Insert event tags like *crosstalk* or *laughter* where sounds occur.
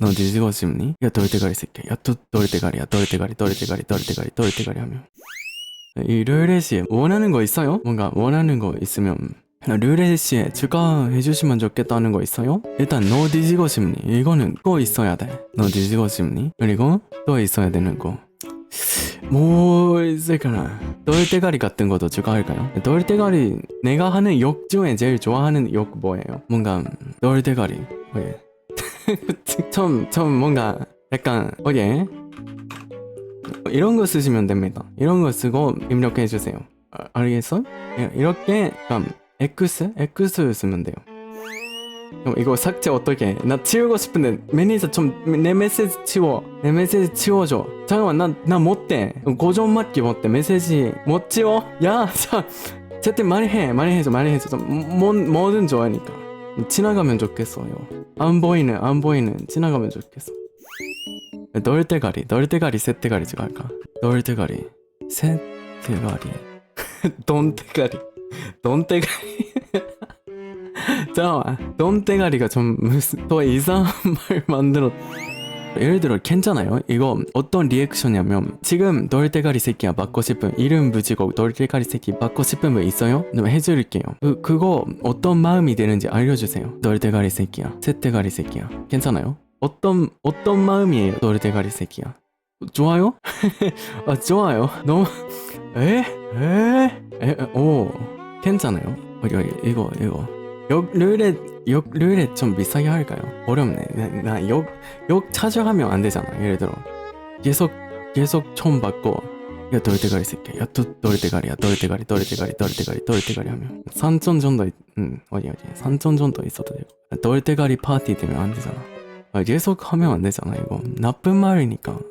너 싶니? 야 돌대가리 새끼 야또 돌대가리야 돌대가리 돌대가리 돌대가리 돌대가리 하면 이 르레시 원하는 거 있어요? 뭔가 원하는 거 있으면 르레시에 추가해 주시면 좋겠다는 거 있어요? 일단 너 뒤지고 싶니? 이거는 꼭 있어야 돼너 뒤지고 싶니? 그리고 또 있어야 되는 거 뭐 있을까나 돌대가리 같은 것도 추가할까요? 돌대가리 내가 하는 욕 중에 제일 좋아하는 욕 뭐예요? 뭔가 돌대가리 예. *laughs* 처음 처음 뭔가 약간 어예 이런 거 쓰시면 됩니다. 이런 거 쓰고 입력해 주세요. 아, 알겠어? 예, 이렇게 그럼 X X 쓰면 돼요. 그럼 이거 삭제 어떻게? 해? 나 치우고 싶은데 매니저 좀 내 메시지 치워. 내 메시지 치워줘. 잠깐만 나나 못돼. 고정 맞기 못돼. 메시지 못 치워? 야, *laughs* 자, 채팅 많이 해, 많이 해줘, 많이 해줘. 뭐 뭐든 좋아하니까. 지나가면 좋겠어요. 안 보이는 안 보이는 지나가면 좋겠어. 널 대가리 널 대가리 셋 대가리 지금 할까? 널 대가리 셋 대가리 돈 대가리 돈 대가리 잠깐만 돈 대가리가 좀 무슨 더 이상한 *laughs* 말 만들었 예를 들어 괜찮아요 이거 어떤 리액션이냐면 지금 널 대가리 새끼야 받고 싶은 이름 붙이고 널 대가리 새끼 받고 싶은 분 있어요? 그럼 해드릴게요 그, 그거 어떤 마음이 되는지 알려주세요 널 대가리 새끼야 셋 대가리 새끼야 괜찮아요? 어떤 어떤 마음이에요 널 대가리 새끼야 좋아요? *laughs* 아 좋아요 너무 에? 에? 에? 오 괜찮아요 어디 어디 이거 이거 욕룰 렛욕 룰렛 좀 비싸게 할까요? 어렵네. 나욕욕 찾아가면 안 되잖아 예를 들어. 계속 계속 총 받고 야 돌대가리 새끼 야 또 돌대가리야 돌대가리 돌대가리 돌대가리 돌대가리 하면 3천 정도 있, 음 어디 어디 3천 정도 있어도 되고. 돌대가리 파티 되면 안 되잖아. 아, 계속 하면 안 되잖아 이거. 나쁜 말이니까